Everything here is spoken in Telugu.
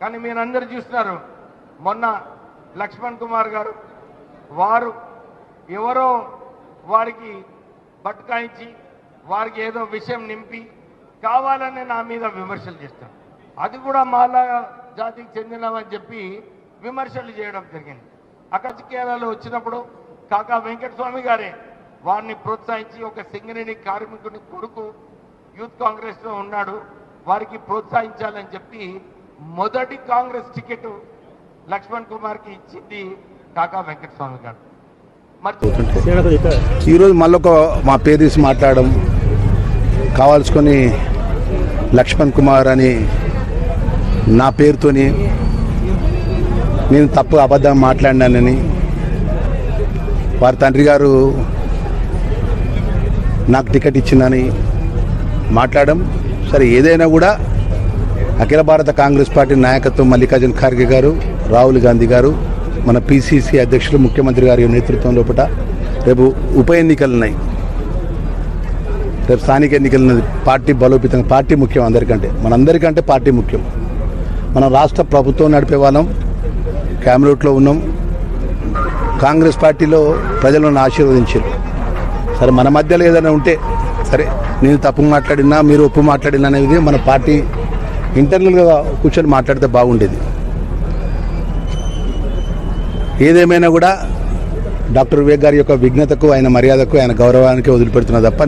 కానీ మీరందరూ చూస్తున్నారు. మొన్న లక్ష్మణ్ కుమార్ గారు వారు ఎవరో వారికి బట్కాయించి వారికి ఏదో విషయం నింపి కావాలని నా మీద విమర్శలు చేస్తారు. అది కూడా మాలా జాతికి చెందినవని చెప్పి విమర్శలు చేయడం జరిగింది. అక్కడ వచ్చినప్పుడు కాకా వెంకటస్వామి గారే వారిని ప్రోత్సహించి ఒక సింగరేణి కార్మికుని కొడుకు యూత్ కాంగ్రెస్లో ఉన్నాడు వారికి ప్రోత్సహించాలని చెప్పి మొదటి కాంగ్రెస్ టికెట్ లక్ష్మణ్ కుమార్కి ఇచ్చింది కాకా వెంకటస్వామి గారు. ఈరోజు మళ్ళొక మా పేరు తీసి మాట్లాడడం కావాల్సుకొని లక్ష్మణ్ కుమార్ అని నా పేరుతోని నేను తప్పు అబద్ధం మాట్లాడినానని వారి తండ్రి గారు నాకు టికెట్ ఇచ్చిందని మాట్లాడడం సరే ఏదైనా కూడా అఖిల భారత కాంగ్రెస్ పార్టీ నాయకత్వం మల్లికార్జున ఖార్గే గారు రాహుల్ గాంధీ గారు మన పిసిసి అధ్యక్షులు ముఖ్యమంత్రి గారి నేతృత్వం లోపల రేపు ఉప ఎన్నికలు ఉన్నాయి రేపు స్థానిక ఎన్నికలు ఉన్నది పార్టీ బలోపేతం పార్టీ ముఖ్యం అందరికంటే. మనందరికంటే పార్టీ ముఖ్యం. మనం రాష్ట్ర ప్రభుత్వం నడిపే వాళ్ళం క్యామ్రోట్లో ఉన్నాం. కాంగ్రెస్ పార్టీలో ప్రజలను ఆశీర్వదించారు. సరే మన మధ్యలో ఏదైనా ఉంటే సరే నేను తప్పు మాట్లాడినా మీరు ఒప్పు మాట్లాడినా అనేది మన పార్టీ ఇంటర్నల్గా కూర్చొని మాట్లాడితే బాగుండేది. ఏదేమైనా కూడా డాక్టర్ వివేక్ గారి యొక్క విఘ్నతకు ఆయన మర్యాదకు ఆయన గౌరవానికి వదిలిపెడుతున్నా తప్ప